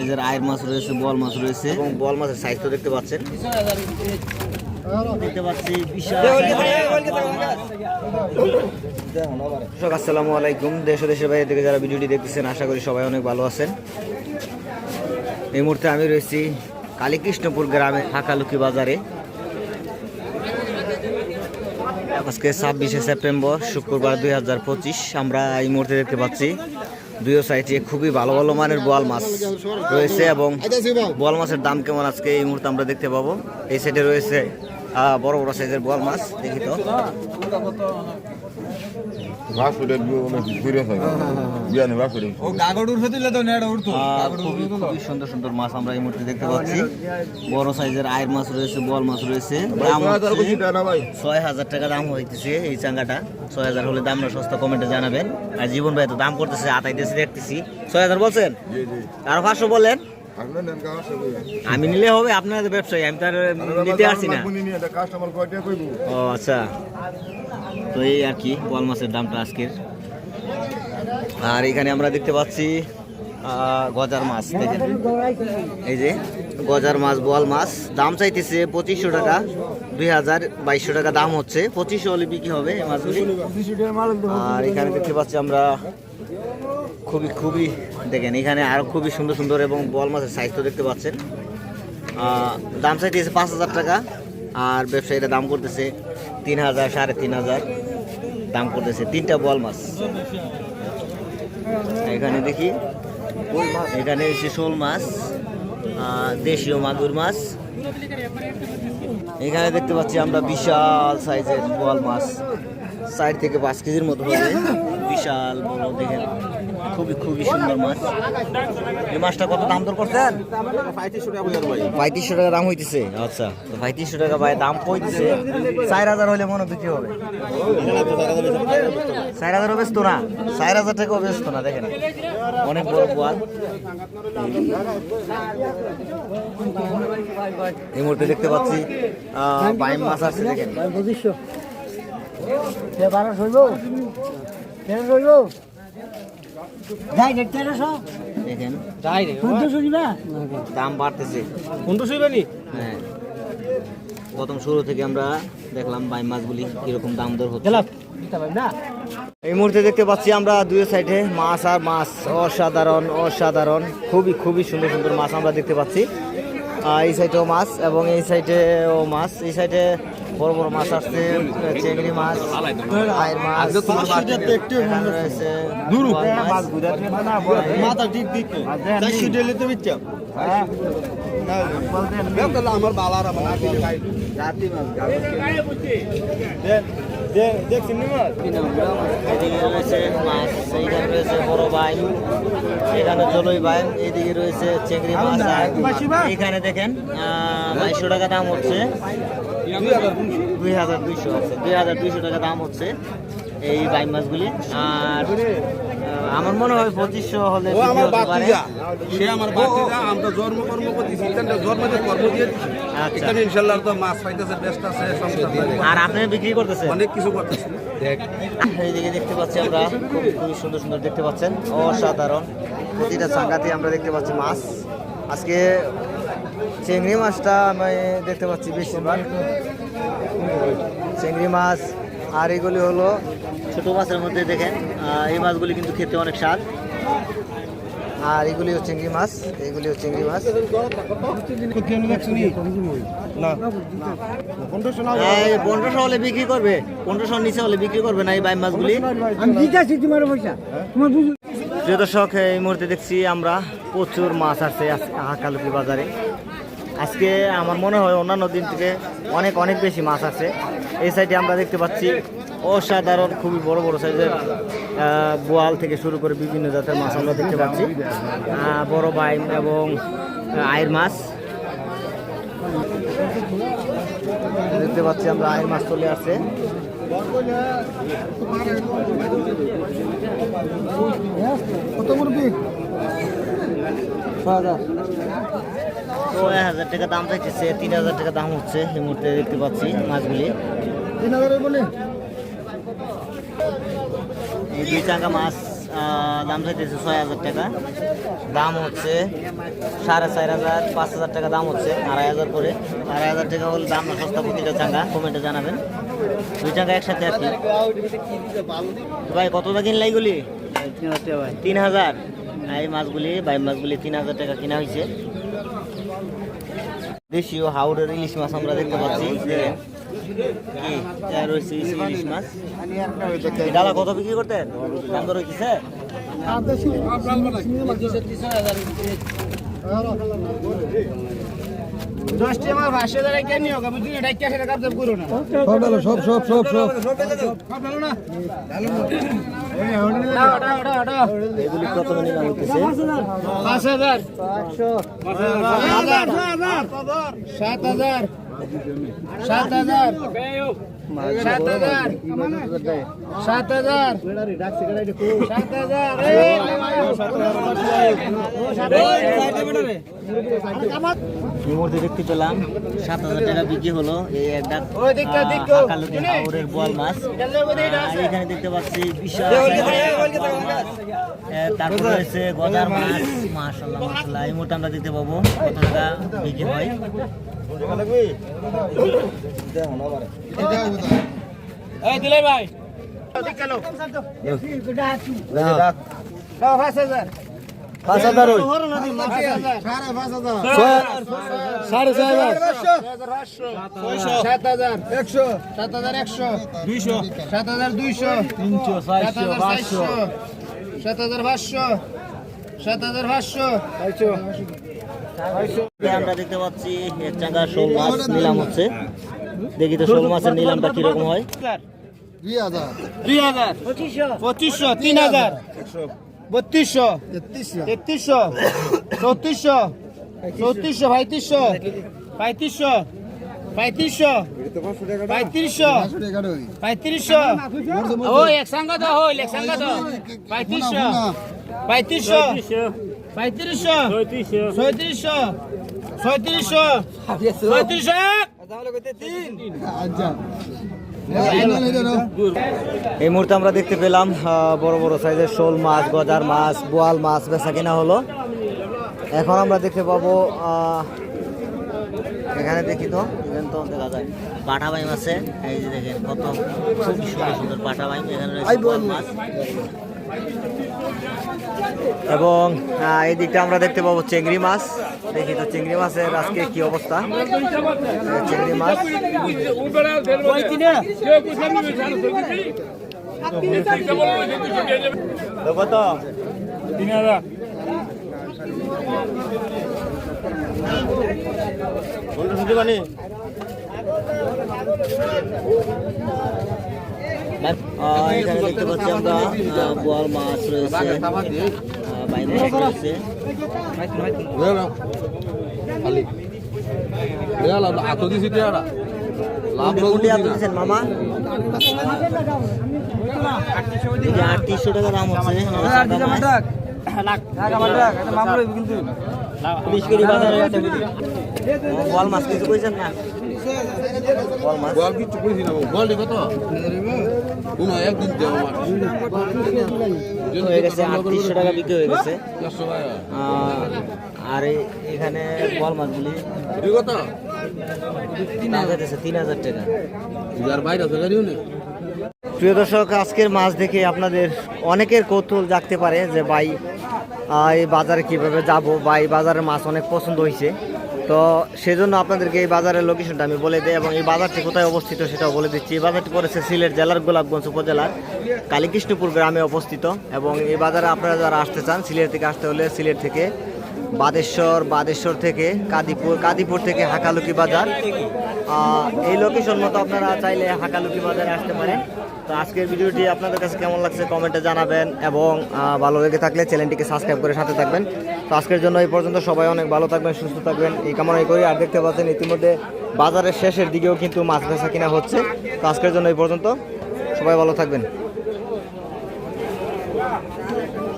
সাইজের আয়ের মাছ রয়েছে বল মাছ রয়েছে। এবং বল মাছের সাইজ তো দেখতে পাচ্ছেন। দেখতে পাচ্ছি বিশাল আসসালামু আলাইকুম। দেশ দেশের বাইরে থেকে যারা ভিডিওটি দেখতেছেন আশা করি সবাই অনেক ভালো আছেন। এই মুহূর্তে আমি রয়েছি কালীকৃষ্ণপুর গ্রামে হাকালুকি বাজারে। আজকে ছাব্বিশে সেপ্টেম্বর শুক্রবার দুই হাজার পঁচিশ। আমরা এই মুহূর্তে দেখতে পাচ্ছি দুই সাইডে খুবই ভালো ভালো মানের বোয়াল মাছ রয়েছে এবং বোয়াল মাছের দাম কেমন আজকে এই মুহূর্তে আমরা দেখতে পাবো? এই সাইডে রয়েছে বড় বড় সাইজের বোয়াল মাছ দেখি তো। খুবই খুবই সুন্দর সুন্দর মাছ আমরা এই মুহূর্তে দেখতে পাচ্ছি। বড় সাইজের আয়ের মাছ রয়েছে বোয়াল মাছ রয়েছে। দাম না ছয় হাজার টাকা দাম হইতেছে এই চাঙ্গাটা। ছয় হাজার হলে দামটা সস্তা কমেন্টে জানাবেন। আর জীবন ভাই তো দাম করতেছে আতাইতেছে দেখতেছি। ছয় হাজার বলছেন? জি জি। পাঁচশো কাজ আমি নিলে হবে আপনার ব্যবসায়ী আমি তার নিতে আসি না। ও আচ্ছা। তো এই আর কি বোয়াল মাছের দামটা আজকের। আর এখানে আমরা দেখতে পাচ্ছি গজার মাছ দেখেন। এই যে গজার মাছ বোয়াল মাছ দাম চাইতেছে পঁচিশশো টাকা দুই হাজার বাইশশো টাকা দাম হচ্ছে। পঁচিশশো হলে বিক্রি হবে মাছগুলি। আর এখানে দেখতে পাচ্ছি আমরা খুবই খুবই, দেখেন, এখানে আরও খুবই সুন্দর সুন্দর এবং বল মাছের সাইজ তো দেখতে পাচ্ছেন। দাম চাইতেছে পাঁচ হাজার টাকা, আর ব্যবসায়ীরা দাম করতেছে তিন হাজার, সাড়ে তিন হাজার। দাম করতেছে তিনটা বল মাছ। এখানে দেখি, এখানে এসে শোল মাছ দেশীয় মাগুর মাছ। এখানে দেখতে পাচ্ছি আমরা বিশাল সাইজের বোয়াল মাছ। চার থেকে পাঁচ কেজির মতো হবে। বিশাল বড়, দেখেন। খুবই খুবই সুন্দর মাছ। এই মাছটা কত দাম দর করছেন? পঁয়ত্রিশশো টাকা দাম হইতেছে। আচ্ছা তো পঁয়ত্রিশশো টাকা ভাই দাম কইতেছে। চার হাজার হলে মনে বিক্রি হবে। চার হাজারও ব্যস্ত না? চার হাজার টাকাও ব্যস্ত না, দেখেন। অনেক বড় বোয়াল এই মুহূর্তে দেখতে পাচ্ছি বাইম মাছ আছে, দেখেন। দেখেন। দাম বাড়তেছে। হ্যাঁ। প্রথম শুরু থেকে আমরা দেখলাম বাই মাছগুলি কীরকম দাম দর হচ্ছে। এই মুহূর্তে দেখতে পাচ্ছি আমরা দুই সাইডে মাছ আর মাছ। অসাধারণ অসাধারণ। খুবই খুবই সুন্দর সুন্দর মাছ আমরা দেখতে পাচ্ছি। এই সাইডেও মাছ এবং এই সাইডেও মাছ। এই সাইডে বড় বড় মাছ আসছে চেংড়ি মাছ আয়ের মাছ রয়েছে। আমার বালার আমার দেখছি রয়েছে মাছ এইখানে রয়েছে বড় বাইম এখানে জলই বাইম এইদিকে রয়েছে চেংড়ি মাছ এখানে দেখেন বাইশশো টাকা দাম হচ্ছে। দুই হাজার দুইশো দুই হাজার দুইশো টাকা দাম হচ্ছে। এই বাইম মাছগুলি। আর আমার মনে হয় পঁচিশশো হলে ও আমার বাতিজা সে আমার বাতিজা আমরা জন্ম কর্ম করতেছি এখানটা কর্ম দিয়ে আচ্ছা। এখানে ইনশাল্লাহ তো মাছ পাইতেছে বেস্ট আছে আর আপনি বিক্রি করতেছেন? অনেক কিছু করতেছি। দেখ। এইদিকে দেখতে পাচ্ছি আমরা খুব খুবই সুন্দর সুন্দর দেখতে পাচ্ছেন। অসাধারণ। প্রতিটা চাঙ্গাতে আমরা দেখতে পাচ্ছি মাছ। আজকে চিংড়ি মাছটা আমি দেখতে পাচ্ছি বেশিরভাগ। চিংড়ি মাছ আর এগুলি হলো ছোট মাছের মধ্যে দেখেন আহ, এই মাছগুলি কিন্তু খেতে অনেক স্বাদ। আর এগুলিও চিংড়ি মাছ এগুলিও চিংড়ি মাছ। পনেরোশো হলে বিক্রি করবে পনেরোশো নিচে হলে বিক্রি করবে না এই বাইম মাছগুলি? আমি দিতে আছি তোমার পয়সা। তোমার বুঝু প্রিয় দর্শক এই মুহূর্তে দেখছি আমরা প্রচুর মাছ আছে আজকে হাকালুকি বাজারে। আজকে আমার মনে হয় অন্যান্য দিন থেকে অনেক অনেক বেশি মাছ আছে। এই সাইডে আমরা দেখতে পাচ্ছি অসাধারণ, খুবই বড় বড় সাইজের বোয়াল থেকে শুরু করে বিভিন্ন জাতের মাছ আমরা দেখতে পাচ্ছি। বড় বাইম এবং আয়ের মাছ। দেখতে পাচ্ছি আমরা আয়ের মাছ চলে আসছে। তো এক হাজার টাকা দাম চাইতেছে, তিন হাজার টাকা দাম হচ্ছে, এই মুহূর্তে দেখতে পাচ্ছি মাছগুলি। তিন হাজারে বলে। এই দুই চাঙ্গা মাছ দাম চাইতেছে ছয় হাজার টাকা। দাম হচ্ছে সাড়ে চার হাজার পাঁচ হাজার টাকা দাম হচ্ছে আড়াই হাজার করে। আড়াই হাজার টাকা হলে দাম সস্তা প্রতিটা চাঙ্গা কমেন্টে জানাবেন। দুই চাঙ্গা একসাথে আর কি। ভাই কত টাকা কিনলাই গুলি তিন হাজার এই মাছগুলি বাই মাছগুলি তিন হাজার টাকা কিনা হয়েছে দেশীয় হাওড়ের ইলিশ মাছ আমরা দেখতে পাচ্ছি। রয়েছে ইলিশ মাছ। ডালা কত বিক্রি করতেন? দাম দর হইতেছে? দশটি সব সব সব সব এগুলি নিলাম হইতেছে? পাঁচ হাজার। সাত হাজার। সাত হাজার। সাত হাজার। সাত হাজার। সাত হাজার। এই মুহূর্তে দেখতে পেলাম সাত হাজার টাকা বিক্রি হলো। এই একটা মাছ। এখানে দেখতে পাচ্ছি বিশাল তারপর রয়েছে গজার মাছ। মাশাল্লাহ মাশাল্লাহ এই মুহূর্তে আমরা দেখতে পাবো কত টাকা বিক্রি হয়। দিলে ভাই। পাঁচ হাজার। পাঁচ হাজার সাড়ে ছয় হাজার। সাত হাজার। একশো। সাত হাজার একশো। দুইশো। সাত হাজার দুইশো। তিনশো সাত হাজার পাঁচশো। সাত হাজার পাঁচশো। সাত হাজার পাঁচশো। আমরা দেখতে পাচ্ছি এক চাঙ্গা শোল মাছ নিলাম হচ্ছে। দেখি তো শোল মাছের নিলামটা কীরকম হয়। দুই হাজার পঁচিশশো। তিন হাজার বত্রিশশো তেত্রিশশো। চৌত্রিশশো চৌত্রিশশো পঁয়ত্রিশশো পঁয়ত্রিশশো পঁয়ত্রিশশো পঁয়ত্রিশশো পঁয়ত্রিশশো। ও এক সঙ্গ তো হইল এক সঙ্গ তো। পঁয়ত্রিশশো। পঁয়ত্রিশশো। পঁয়ত্রিশশো। ছয়ত্রিশশো। ছয়ত্রিশশো। ছয়ত্রিশশো। এই মুহূর্তে আমরা দেখতে পেলাম আহ, বড় বড় সাইজের শোল মাছ গজার মাছ বোয়াল মাছ বেচা কিনা হলো। এখন আমরা দেখতে পাবো আহ, এখানে দেখি তো এখানে তো দেখা যায়। পাঠা বাইম আছে এই যে দেখেন কত খুব সুন্দর সুন্দর পাঠা বাইম এখানে মাছ। এবং এই দিকটা আমরা দেখতে পাবো চিংড়ি মাছ। দেখি তো চিংড়ি মাছের আজকে কি অবস্থা। চিংড়ি মাছ। কত? আহ, এখানে দেখতে পাচ্ছি আমরা বোয়াল মাছ রয়েছে বাইরে মামা। আটত্রিশশো টাকা দাম হচ্ছে কেজি বাজারে। ও, বোয়াল মাছ কিছু কইছেন না? বল বল কত কোনো একদিন আমার হয়ে গেছে আটত্রিশশো টাকা বিক্রি হয়ে গেছে আর এখানে বোয়াল মাছগুলি তিন হাজার টাকা। প্রিয় দর্শক, আজকের মাছ দেখে আপনাদের অনেকের কৌতূহল জাগতে পারে যে ভাই এই বাজারে কীভাবে যাব? বা এই বাজারের মাছ অনেক পছন্দ হয়েছে। তো সেজন্য আপনাদেরকে এই বাজারের লোকেশনটা আমি বলে দিই এবং এই বাজারটি কোথায় অবস্থিত সেটাও বলে দিচ্ছি। এই বাজারটি পড়েছে সিলেট জেলার গোলাপগঞ্জ উপজেলার কালীকৃষ্ণপুর গ্রামে অবস্থিত এবং এই বাজারে আপনারা যারা আসতে চান, সিলেট থেকে আসতে হলে সিলেট থেকে বাদেশ্বর বাদেশ্বর থেকে কাদিপুর কাদিপুর থেকে হাকালুকি বাজার। এই লোকেশন মতো আপনারা চাইলে হাকালুকি বাজারে আসতে পারেন। তো আজকের ভিডিওটি আপনাদের কাছে কেমন লাগছে কমেন্টে জানাবেন এবং ভালো লেগে থাকলে চ্যানেলটিকে সাবস্ক্রাইব করে সাথে থাকবেন। তো আজকের জন্য এই পর্যন্ত সবাই অনেক ভালো থাকবেন, সুস্থ থাকবেন, এই কামনাই করি। আর দেখতে পাচ্ছেন ইতিমধ্যে বাজারের শেষের দিকেও কিন্তু মাছ বেচা কিনা হচ্ছে। তো আজকের জন্য এই পর্যন্ত সবাই ভালো থাকবেন।